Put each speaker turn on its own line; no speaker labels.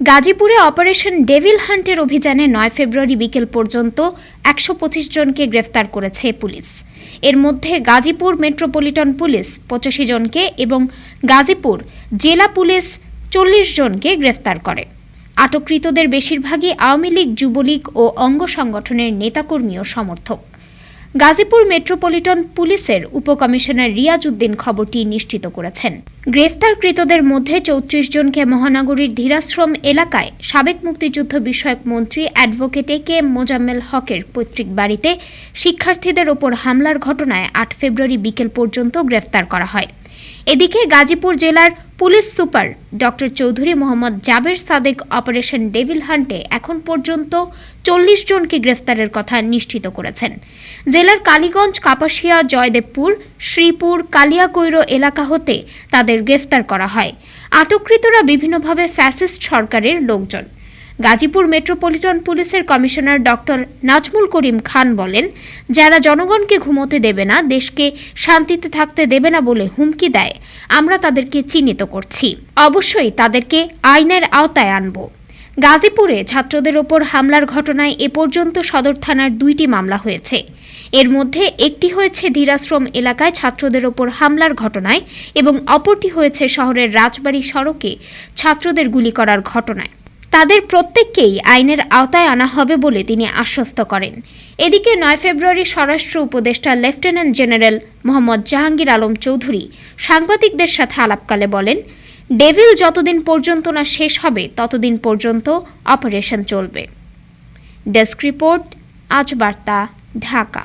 গাজীপুরে operation devil হান্টের অভিযানে নয় ফেব্রুয়ারি বিকেল পর্যন্ত একশো পঁচিশ জনকে গ্রেফতার করেছে পুলিশ। এর মধ্যে গাজীপুর মেট্রোপলিটন পুলিশ পঁচাশি জনকে এবং গাজীপুর জেলা পুলিশ চল্লিশ জনকে গ্রেফতার করে। আটককৃতদের বেশিরভাগই আওয়ামী লীগ, যুবলীগ ও অঙ্গ সংগঠনের নেতাকর্মী ও সমর্থক। গাজীপুর মেট্রোপলিটন পুলিশের উপকমিশনার রিয়াজ উদ্দিন খবরটি নিশ্চিত করেছেন। গ্রেফতারকৃতদের মধ্যে চৌত্রিশ জনকে মহানগরীর ধীরাশ্রম এলাকায় সাবেক মুক্তিযুদ্ধ বিষয়ক মন্ত্রী অ্যাডভোকেট এ কে মোজাম্মেল হকের পৈতৃক বাড়িতে শিক্ষার্থীদের ওপর হামলার ঘটনায় আট ফেব্রুয়ারি বিকেল পর্যন্ত গ্রেফতার করা হয়। এদিকে গাজীপুর জেলার police super doctor Chowdhury Mohammad Jaber Sadek operation devil হান্টে এখন পর্যন্ত চল্লিশ জনকে গ্রেফতারের কথা নিশ্চিত করেছেন। জেলার কালীগঞ্জ, কাপাসিয়া, জয়দেবপুর, শ্রীপুর, কালিয়াকৈর এলাকা হতে তাদের গ্রেফতার করা হয়। আটককৃতরা বিভিন্নভাবে ফ্যাসিস্ট সরকারের লোকজন। গাজীপুর মেট্রোপলিটন পুলিশের কমিশনার ডক্টর নাজমুল করিম খান বলেন, যারা জনগণকে ঘুমোতে দেবে না, দেশকে শান্তিতে থাকতে দেবে না বলে হুমকি দেয়, আমরা তাদেরকে চিহ্নিত করছি। অবশ্যই তাদেরকে আইনের আওতায় আনব। গাজীপুরে ছাত্রদের ওপর হামলার ঘটনায় এ পর্যন্ত সদর থানার দুইটি মামলা হয়েছে। এর মধ্যে একটি হয়েছে ধীরাশ্রম এলাকায় ছাত্রদের ওপর হামলার ঘটনায় এবং অপরটি হয়েছে শহরের রাজবাড়ী সড়কে ছাত্রদের গুলি করার ঘটনায়। তাদের প্রত্যেককেই আইনের আওতায় আনা হবে বলে তিনি আশ্বস্ত করেন। এদিকে নয় ফেব্রুয়ারি স্বরাষ্ট্র উপদেষ্টা লেফটেন্যান্ট জেনারেল মোহাম্মদ জাহাঙ্গীর আলম চৌধুরী সাংবাদিকদের সাথে আলাপকালে বলেন, ডেভিল যতদিন পর্যন্ত না শেষ হবে, ততদিন পর্যন্ত অপারেশন চলবে। ডেস্ক রিপোর্ট, আজ বার্তা, ঢাকা।